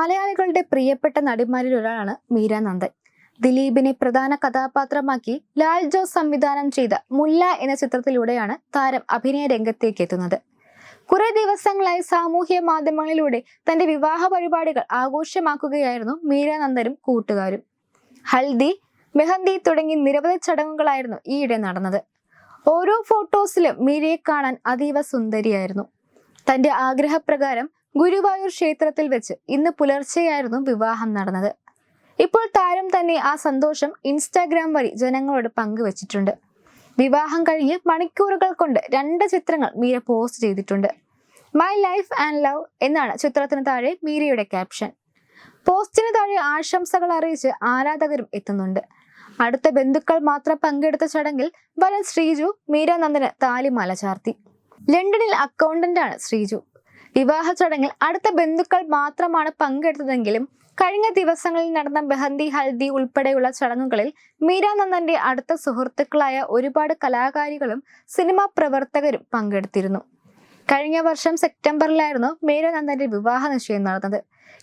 മലയാളികളുടെ പ്രിയപ്പെട്ട നടിമാരിൽ ഒരാളാണ് മീര നന്ദൻ. ദിലീപിനെ പ്രധാന കഥാപാത്രമാക്കി ലാൽ ജോസ് സംവിധാനം ചെയ്ത മുല്ല എന്ന ചിത്രത്തിലൂടെയാണ് താരം അഭിനയ രംഗത്തേക്ക് എത്തുന്നത്. കുറെ ദിവസങ്ങളായി സാമൂഹ്യ മാധ്യമങ്ങളിലൂടെ തന്റെ വിവാഹ പരിപാടികൾ ആഘോഷമാക്കുകയായിരുന്നു മീര നന്ദനും കൂട്ടുകാരും. ഹൽദി മെഹന്തി തുടങ്ങി നിരവധി ചടങ്ങുകളായിരുന്നു ഈയിടെ നടന്നത്. ഓരോ ഫോട്ടോസിലും മീരയെ കാണാൻ അതീവ സുന്ദരിയായിരുന്നു. തന്റെ ആഗ്രഹപ്രകാരം ഗുരുവായൂർ ക്ഷേത്രത്തിൽ വെച്ച് ഇന്ന് പുലർച്ചെയായിരുന്നു വിവാഹം നടന്നത്. ഇപ്പോൾ താരം തന്നെ ആ സന്തോഷം ഇൻസ്റ്റാഗ്രാം വഴി ജനങ്ങളോട് പങ്കുവച്ചിട്ടുണ്ട്. വിവാഹം കഴിഞ്ഞ് മണിക്കൂറുകൾ കൊണ്ട് രണ്ട് ചിത്രങ്ങൾ മീര പോസ്റ്റ് ചെയ്തിട്ടുണ്ട്. മൈ ലൈഫ് ആൻഡ് ലവ് എന്നാണ് ചിത്രത്തിന് താഴെ മീരയുടെ ക്യാപ്ഷൻ പോസ്റ്റിന് താഴെ ആശംസകൾ അറിയിച്ച് ആരാധകരും എത്തുന്നുണ്ട്. അടുത്ത ബന്ധുക്കൾ മാത്രം പങ്കെടുത്ത ചടങ്ങിൽ വരൻ ശ്രീജു മീര നന്ദന് താലിമാല ചാർത്തി. ലണ്ടനിൽ അക്കൗണ്ടന്റാണ് ശ്രീജു. വിവാഹ ചടങ്ങിൽ അടുത്ത ബന്ധുക്കൾ മാത്രമാണ് പങ്കെടുത്തതെങ്കിലും കഴിഞ്ഞ ദിവസങ്ങളിൽ നടന്ന ബെഹന്തി ഹൽദി ഉൾപ്പെടെയുള്ള ചടങ്ങുകളിൽ മീരാനന്ദന്റെ അടുത്ത സുഹൃത്തുക്കളായ ഒരുപാട് കലാകാരികളും സിനിമാ പ്രവർത്തകരും പങ്കെടുത്തിരുന്നു. കഴിഞ്ഞ വർഷം സെപ്റ്റംബറിലായിരുന്നു മീരാനന്ദന്റെ വിവാഹ നിശ്ചയം നടന്നത്.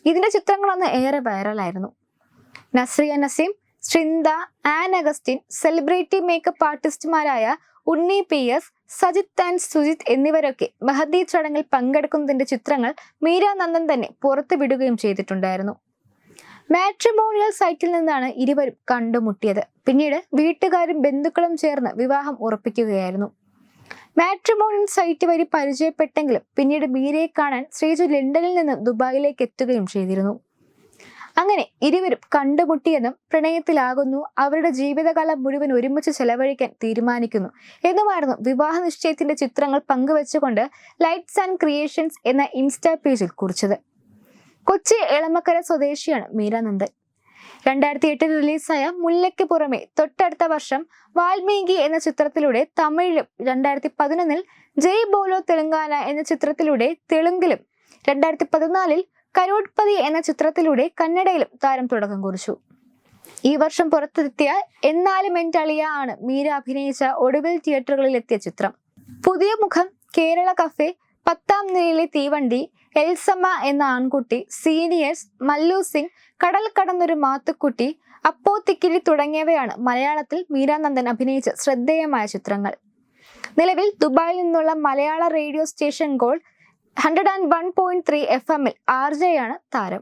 ഇതിന്റെ ചിത്രങ്ങളൊന്ന് ഏറെ വൈറലായിരുന്നു. Nazriya Nazim Srinda Ann Augustine celebrity makeup ആർട്ടിസ്റ്റുമാരായ Unni P S Sajith and Sujith എന്നിവരൊക്കെ mehndi ചടങ്ങിൽ പങ്കെടുക്കുന്നതിന്റെ ചിത്രങ്ങൾ മീരാനന്ദൻ തന്നെ പുറത്തുവിടുകയും ചെയ്തിട്ടുണ്ടായിരുന്നു. മാട്രിമോണിയൽ സൈറ്റിൽ നിന്നാണ് ഇരുവരും കണ്ടുമുട്ടിയത്. പിന്നീട് വീട്ടുകാരും ബന്ധുക്കളും ചേർന്ന് വിവാഹം ഉറപ്പിക്കുകയായിരുന്നു. മാട്രിമോണിയൽ സൈറ്റ് വഴി പരിചയപ്പെട്ടെങ്കിലും പിന്നീട് മീരയെ കാണാൻ ശ്രീജു ലണ്ടനിൽ നിന്ന് ദുബായിലേക്ക് എത്തുകയും ചെയ്തിരുന്നു. അങ്ങനെ ഇരുവരും കണ്ടുമുട്ടിയെന്നും പ്രണയത്തിലാകുന്നു. അവരുടെ ജീവിതകാലം മുഴുവൻ ഒരുമിച്ച് ചെലവഴിക്കാൻ തീരുമാനിക്കുന്നു. എന്നുമായിരുന്നു വിവാഹ നിശ്ചയത്തിന്റെ ചിത്രങ്ങൾ പങ്കുവെച്ചുകൊണ്ട് ലൈറ്റ്സ് ആൻഡ് ക്രിയേഷൻസ് എന്ന ഇൻസ്റ്റാ പേജിൽ കുറിച്ചത്. കൊച്ചി എളമക്കര സ്വദേശിയാണ് മീരാനന്ദൻ. രണ്ടായിരത്തി എട്ടിൽ റിലീസായ മുല്ലയ്ക്ക് പുറമെ തൊട്ടടുത്ത വർഷം വാൽമീകി എന്ന ചിത്രത്തിലൂടെ തമിഴിലും രണ്ടായിരത്തി പതിനൊന്നിൽ ജയ് ബോലോ തെലുങ്കാന എന്ന ചിത്രത്തിലൂടെ തെലുങ്കിലും രണ്ടായിരത്തി പതിനാലിൽ കരോഡ്പതി എന്ന ചിത്രത്തിലൂടെ കന്നഡയിലും താരം തുടക്കം കുറിച്ചു. ഈ വർഷം പുറത്തെത്തിയ എന്നാലും എന്റെ ആണ് മീര അഭിനയിച്ച ഒടുവിൽ തിയേറ്ററുകളിൽ എത്തിയ ചിത്രം. പുതിയ മുഖം കേരള കഫേ പത്താം നിലയിലെ തീവണ്ടി എൽസമ്മ എന്ന ആൺകുട്ടി സീനിയേഴ്സ് മല്ലു സിംഗ് കടൽ കടന്നൊരു മാത്തുക്കുട്ടി അപ്പോത്തിക്കിരി തുടങ്ങിയവയാണ് മലയാളത്തിൽ മീരാനന്ദൻ അഭിനയിച്ച ശ്രദ്ധേയമായ ചിത്രങ്ങൾ. നിലവിൽ ദുബായിൽ നിന്നുള്ള മലയാള radio station gold hundred and one point three F എമ്മിൽ ആർ ജെയാണ് താരം.